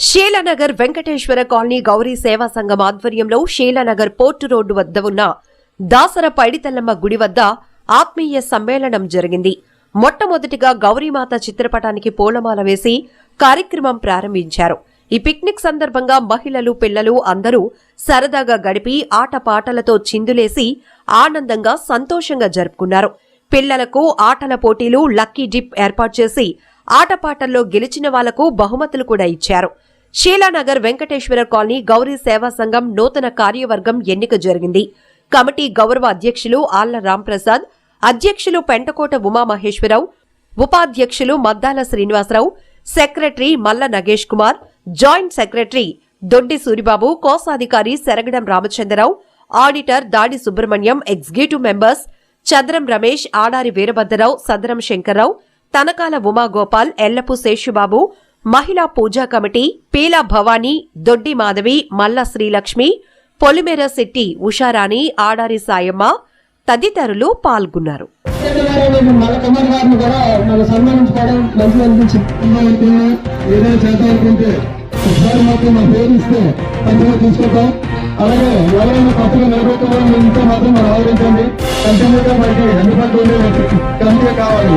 Sheelanagar Venkateswara colony Gauri సేవా సంఘం ఆధ్వర్యంలో శీలనగర్ పోర్టు రోడ్డు వద్ద ఉన్న దాసర పైడితల్లమ్మ గుడి వద్ద ఆత్మీయ సమ్మేళనం జరిగింది. మొట్టమొదటిగా గౌరీమాత చిత్రపటానికి పూలమాల వేసి కార్యక్రమం ప్రారంభించారు. ఈ పిక్నిక్ సందర్భంగా మహిళలు పిల్లలు అందరూ సరదాగా గడిపి ఆటపాటలతో చిందులేసి ఆనందంగా సంతోషంగా జరుపుకున్నారు. పిల్లలకు ఆటల పోటీలు లక్కీ డిప్ ఏర్పాటు చేసి ఆటపాటల్లో గెలిచిన వాళ్ళకు బహుమతులు కూడా ఇచ్చారు. షీలానగర్ వెంకటేశ్వర కాలనీ గౌరీ సేవా సంఘం నూతన కార్యవర్గం ఎన్నిక జరిగింది. కమిటీ గౌరవ అధ్యక్షులు ఆళ్ళ రాంప్రసాద్ అధ్యక్షులు పెంటకోట ఉమామహేశ్వరరావు ఉపాధ్యక్షులు Maddala Srinivasarao secretary Malla Nagesh Kumar joint secretary Doddi Suribabu కోశాధికారి Saragadam Ramachandrarao auditor Dadi Subrahmanyam executive members Chandram Ramesh Adari Veerabhadrarao Sadaram Shankarrao Tanakala Umagopal Yellapu Seshubabu మహిళా పూజా కమిటీ పీలా భవానీ దొడ్డి మాధవి మల్ల శ్రీలక్ష్మి పొలిమేర శెట్టి ఉషారాణి ఆడారి సాయమ్మ తదితరులు పాల్గొన్నారు. అలాగే ఎవరైనా పక్కన ఇంత మాత్రం మనం ఆదరించండి కంటిన్యూగా మనకి కావాలి.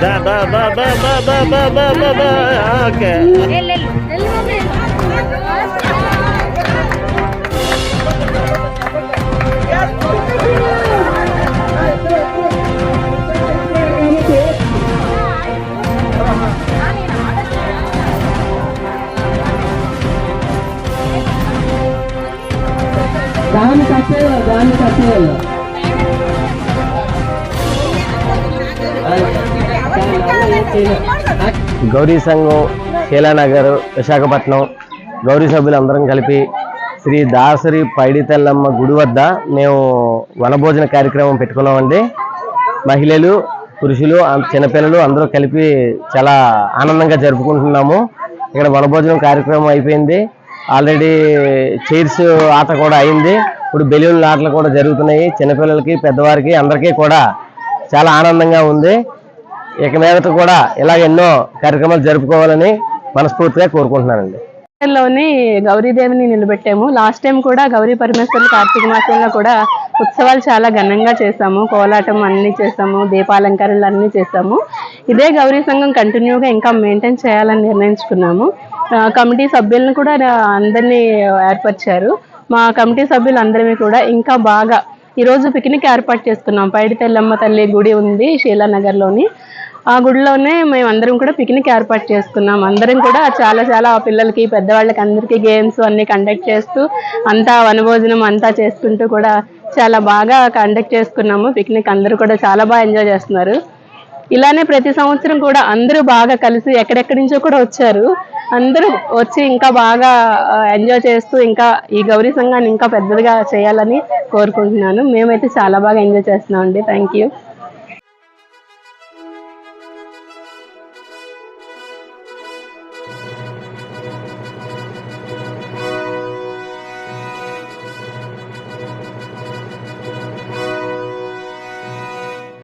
Da da da da da da da da da da. Okay. ধান কাটে ধান কাটে గౌరీ సంఘం శీలానగర్ విశాఖపట్నం గౌరీ సభ్యులందరం కలిపి శ్రీ దాసరి పైడితెల్లమ్మ గుడి వద్ద మేము వనభోజన కార్యక్రమం పెట్టుకున్నామండి. మహిళలు పురుషులు చిన్నపిల్లలు అందరూ కలిపి చాలా ఆనందంగా జరుపుకుంటున్నాము. ఇక్కడ వనభోజనం కార్యక్రమం అయిపోయింది. ఆల్రెడీ చైర్స్ ఆట కూడా అయింది. ఇప్పుడు బెలూన్ల ఆటలు కూడా జరుగుతున్నాయి. చిన్నపిల్లలకి పెద్దవారికి అందరికీ కూడా చాలా ఆనందంగా ఉంది. ఇక మీదట కూడా ఇలా ఎన్నో కార్యక్రమాలు జరుపుకోవాలని మనస్ఫూర్తిగా కోరుకుంటున్నానండి. లోని గౌరీదేవిని నిలబెట్టాము. లాస్ట్ టైం కూడా గౌరీ పరమేశ్వరులు కార్తీక మాసంలో కూడా ఉత్సవాలు చాలా ఘనంగా చేసాము కోలాటం అన్ని చేసాము దీపాలంకరణలు అన్నీ చేసాము ఇదే గౌరీ సంఘం కంటిన్యూగా ఇంకా మెయింటైన్ చేయాలని నిర్ణయించుకున్నాము. కమిటీ సభ్యులను కూడా అందరినీ ఏర్పరిచారు. మా కమిటీ సభ్యులందరినీ కూడా ఇంకా బాగా ఈరోజు పిక్నిక్ ఏర్పాటు చేసుకున్నాం పైడి తెల్లమ్మ తల్లి గుడి ఉంది షీలానగర్లోని ఆ గుడిలోనే మేము అందరం కూడా పిక్నిక్ ఏర్పాటు చేసుకున్నాం. అందరం కూడా చాలా చాలా పిల్లలకి పెద్దవాళ్ళకి అందరికీ గేమ్స్ అన్నీ కండక్ట్ చేస్తూ అంతా వనభోజనం అంతా చేసుకుంటూ కూడా చాలా బాగా కండక్ట్ చేసుకున్నాము. పిక్నిక్ అందరూ కూడా చాలా బాగా ఎంజాయ్ చేస్తున్నారు. ఇలానే ప్రతి సంవత్సరం కూడా అందరూ బాగా కలిసి ఎక్కడెక్కడి నుంచో కూడా వచ్చారు. అందరూ వచ్చి ఇంకా బాగా ఎంజాయ్ చేస్తూ ఇంకా ఈ గౌరీ సంఘాన్ని ఇంకా పెద్దదిగా చేయాలని కోరుకుంటున్నాను. మేమైతే చాలా బాగా ఎంజాయ్ చేస్తున్నాం అండి థ్యాంక్ యూ